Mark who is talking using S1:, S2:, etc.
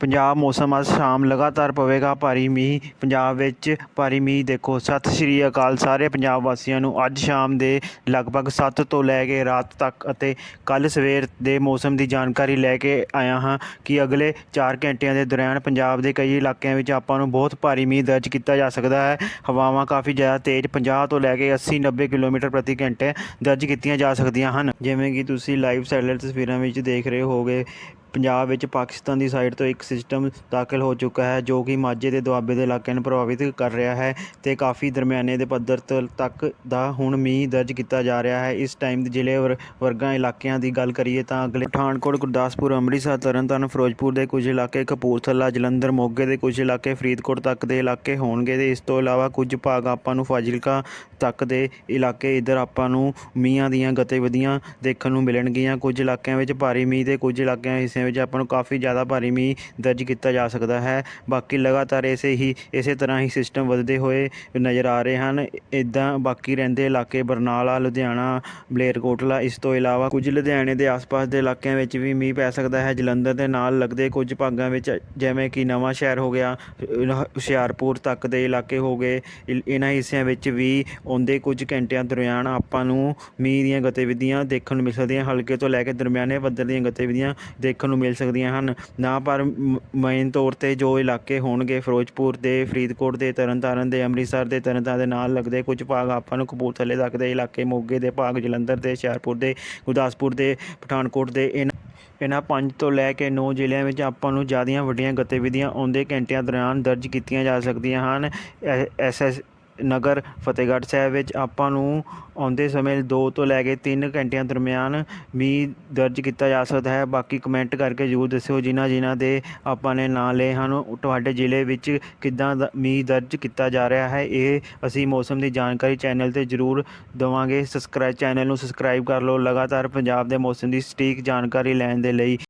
S1: ਪੰਜਾਬ ਮੌਸਮ ਅੱਜ ਸ਼ਾਮ ਲਗਾਤਾਰ ਪਵੇਗਾ, ਭਾਰੀ ਮੀਂਹ, ਪੰਜਾਬ ਵਿੱਚ ਭਾਰੀ ਮੀਂਹ ਦੇਖੋ। ਸਤਿ ਸ਼੍ਰੀ ਅਕਾਲ ਸਾਰੇ ਪੰਜਾਬ ਵਾਸੀਆਂ ਨੂੰ। ਅੱਜ ਸ਼ਾਮ ਦੇ ਲਗਭਗ 7 ਤੋਂ ਲੈ ਕੇ ਰਾਤ ਤੱਕ ਅਤੇ ਕੱਲ ਸਵੇਰ ਦੇ ਮੌਸਮ ਦੀ ਜਾਣਕਾਰੀ ਲੈ ਕੇ ਆਇਆ ਹਾਂ ਕਿ ਅਗਲੇ 4 ਘੰਟਿਆਂ ਦੇ ਦੌਰਾਨ ਪੰਜਾਬ ਦੇ ਕਈ ਇਲਾਕਿਆਂ ਵਿੱਚ ਆਪਾਂ ਨੂੰ ਬਹੁਤ ਭਾਰੀ ਮੀਂਹ ਦਰਜ ਕੀਤਾ ਜਾ ਸਕਦਾ ਹੈ। ਹਵਾਵਾਂ ਕਾਫੀ ਜ਼ਿਆਦਾ ਤੇਜ਼ 50 ਤੋਂ ਲੈ ਕੇ 80 90 ਕਿਲੋਮੀਟਰ ਪ੍ਰਤੀ ਘੰਟੇ ਦਰਜ ਕੀਤੀਆਂ ਜਾ ਸਕਦੀਆਂ ਹਨ। ਜਿਵੇਂ ਕਿ ਤੁਸੀਂ ਲਾਈਵ ਸੈਟਲਾਈਟ ਤਸਵੀਰਾਂ ਵਿੱਚ ਦੇਖ ਰਹੇ ਹੋਗੇ ਪੰਜਾਬ ਵਿੱਚ ਪਾਕਿਸਤਾਨ ਦੀ ਸਾਈਡ ਤੋਂ ਇੱਕ ਸਿਸਟਮ ਦਾਖਲ ਹੋ ਚੁੱਕਾ ਹੈ, ਜੋ ਕਿ ਮਾਝੇ ਦੇ ਦੁਆਬੇ ਦੇ ਇਲਾਕਿਆਂ ਨੂੰ ਪ੍ਰਭਾਵਿਤ ਕਰ ਰਿਹਾ ਹੈ ਅਤੇ ਕਾਫੀ ਦਰਮਿਆਨੇ ਦੇ ਪੱਧਰ ਤ- ਤੱਕ ਦਾ ਹੁਣ ਮੀਂਹ ਦਰਜ ਕੀਤਾ ਜਾ ਰਿਹਾ ਹੈ। ਇਸ ਟਾਈਮ ਜ਼ਿਲ੍ਹੇ ਵਰ- ਵਰਗਾਂ ਇਲਾਕਿਆਂ ਦੀ ਗੱਲ ਕਰੀਏ ਤਾਂ ਅਗਲੇ ਪਠਾਨਕੋਟ, ਗੁਰਦਾਸਪੁਰ, ਅੰਮ੍ਰਿਤਸਰ, ਤਰਨਤਾਰਨ, ਫਿਰੋਜ਼ਪੁਰ ਦੇ ਕੁਝ ਇਲਾਕੇ, ਕਪੂਰਥਲਾ, ਜਲੰਧਰ, ਮੋਗੇ ਦੇ ਕੁਝ ਇਲਾਕੇ, ਫਰੀਦਕੋਟ ਤੱਕ ਦੇ ਇਲਾਕੇ ਹੋਣਗੇ ਤੇ ਇਸ ਤੋਂ ਇਲਾਵਾ ਕੁਝ ਭਾਗ ਆਪਾਂ ਨੂੰ ਫਾਜ਼ਿਲਕਾ ਤੱਕ ਦੇ ਇਲਾਕੇ ਇਧਰ ਆਪਾਂ ਨੂੰ ਮੀਂਹਾਂ ਦੀਆਂ ਗਤੀਵਿਧੀਆਂ ਦੇਖਣ ਨੂੰ ਮਿਲਣਗੀਆਂ। ਕੁਝ ਇਲਾਕਿਆਂ ਵਿੱਚ ਭਾਰੀ ਮੀਂਹ ਤੇ ਕੁਝ ਇਲਾਕਿਆਂ ਹਿੱਸਿਆਂ ਵਿੱਚ ਆਪਾਂ ਨੂੰ ਕਾਫੀ ਜ਼ਿਆਦਾ ਭਾਰੀ ਮੀਂਹ ਦਰਜ ਕੀਤਾ ਜਾ ਸਕਦਾ ਹੈ। ਬਾਕੀ ਲਗਾਤਾਰ ਇਸੇ ਹੀ, ਇਸੇ ਤਰ੍ਹਾਂ ਹੀ ਸਿਸਟਮ ਵਧਦੇ ਹੋਏ ਨਜ਼ਰ ਆ ਰਹੇ ਹਨ। ਇਦਾਂ ਬਾਕੀ ਰਹਿੰਦੇ ਇਲਾਕੇ ਬਰਨਾਲਾ, ਲੁਧਿਆਣਾ, ਬਲੇਰਕੋਟਲਾ, ਇਸ ਤੋਂ ਇਲਾਵਾ ਕੁਝ ਲੁਧਿਆਣੇ ਦੇ ਆਸ-ਪਾਸ ਦੇ ਇਲਾਕਿਆਂ ਵਿੱਚ ਵੀ ਮੀਂਹ ਪੈ ਸਕਦਾ ਹੈ। ਜਲੰਧਰ ਦੇ ਨਾਲ ਲੱਗਦੇ ਕੁਝ ਭਾਗਾਂ ਵਿੱਚ ਜਿਵੇਂ ਕਿ ਨਵਾਂ ਸ਼ਹਿਰ ਹੋ ਗਿਆ, ਹੁਸ਼ਿਆਰਪੁਰ ਤੱਕ ਦੇ ਇਲਾਕੇ ਹੋ ਗਏ। ਇਹਨਾਂ ਹਿੱਸਿਆਂ ਵਿੱਚ ਵੀ ਆਉਂਦੇ ਕੁਝ ਘੰਟਿਆਂ ਦਰਮਿਆਨ ਆਪਾਂ ਨੂੰ ਮੀਂਹ ਦੀਆਂ ਗਤੀਵਿਧੀਆਂ ਦੇਖਣ ਨੂੰ ਮਿਲ ਸਕਦੀਆਂ। ਹਲਕੇ ਤੋਂ ਲੈ ਕੇ ਦਰਮਿਆਨੇ ਪੱਧਰ ਦੀਆਂ ਗਤੀਵਿਧੀਆਂ ਦੇਖਣ ਨੂੰ ਮਿਲ ਸਕਦੀਆਂ ਹਨ। ਨਾ ਪਰ ਮੇਨ ਤੌਰ ਤੇ ਜੋ ਇਲਾਕੇ ਹੋਣਗੇ, ਫਿਰੋਜ਼ਪੁਰ ਦੇ, ਫਰੀਦਕੋਟ ਦੇ, ਤਰਨਤਾਰਨ ਦੇ, ਅੰਮ੍ਰਿਤਸਰ ਦੇ, ਤਰਨਤਾਰਨ ਦੇ ਨਾਲ ਲੱਗਦੇ ਕੁਝ ਭਾਗ ਆਪਾਂ ਨੂੰ ਕਪੂਰਥਲੇ ਤੱਕ ਦੇ ਇਲਾਕੇ, ਮੋਗੇ ਦੇ ਭਾਗ, ਜਲੰਧਰ ਦੇ, ਹੁਸ਼ਿਆਰਪੁਰ ਦੇ, ਗੁਰਦਾਸਪੁਰ ਦੇ, ਪਠਾਨਕੋਟ ਦੇ ਇਹਨਾਂ ਇਹਨਾਂ ਪੰਜ ਤੋਂ ਲੈ ਕੇ 9 ਜ਼ਿਲ੍ਹਿਆਂ ਵਿੱਚ ਆਪਾਂ ਨੂੰ ਜ਼ਿਆਦੀਆਂ ਵੱਡੀਆਂ ਗਤੀਵਿਧੀਆਂ ਆਉਂਦੇ ਘੰਟਿਆਂ ਦੌਰਾਨ ਦਰਜ ਕੀਤੀਆਂ ਜਾ ਸਕਦੀਆਂ ਹਨ। ਐਸ ਐਸ ਨਗਰ ਫਤਿਹਗੜ੍ਹ ਸਾਹਿਬ ਵਿੱਚ ਆਪਾਂ ਨੂੰ ਆਉਂਦੇ ਸਮੇਂ ਦੋ ਤੋਂ ਲੈ ਕੇ 3 ਘੰਟਿਆਂ ਦਰਮਿਆਨ ਮੀਂਹ ਦਰਜ ਕੀਤਾ ਜਾ ਸਕਦਾ ਹੈ। ਬਾਕੀ ਕਮੈਂਟ ਕਰਕੇ ਜ਼ਰੂਰ ਦੱਸਿਓ ਜਿਨ੍ਹਾਂ ਜਿਨ੍ਹਾਂ ਦੇ ਆਪਾਂ ਨੇ ਨਾਂ ਲਏ ਹਨ। ਤੁਹਾਡੇ ਜ਼ਿਲ੍ਹੇ ਵਿੱਚ ਕਿੱਦਾਂ ਦਾ ਮੀਂਹ ਦਰਜ ਕੀਤਾ ਜਾ ਰਿਹਾ ਹੈ, ਇਹ ਅਸੀਂ ਮੌਸਮ ਦੀ ਜਾਣਕਾਰੀ ਚੈਨਲ ਤੇ ਜ਼ਰੂਰ ਦੇਵਾਂਗੇ। ਸਬਸਕ੍ਰਾਈਬ ਚੈਨਲ ਨੂੰ ਸਬਸਕ੍ਰਾਈਬ ਕਰ ਲਓ। ਲਗਾਤਾਰ ਪੰਜਾਬ ਦੇ ਮੌਸਮ ਦੀ ਸਟੀਕ ਜਾਣਕਾਰੀ ਲੈਣ ਦੇ ਲਈ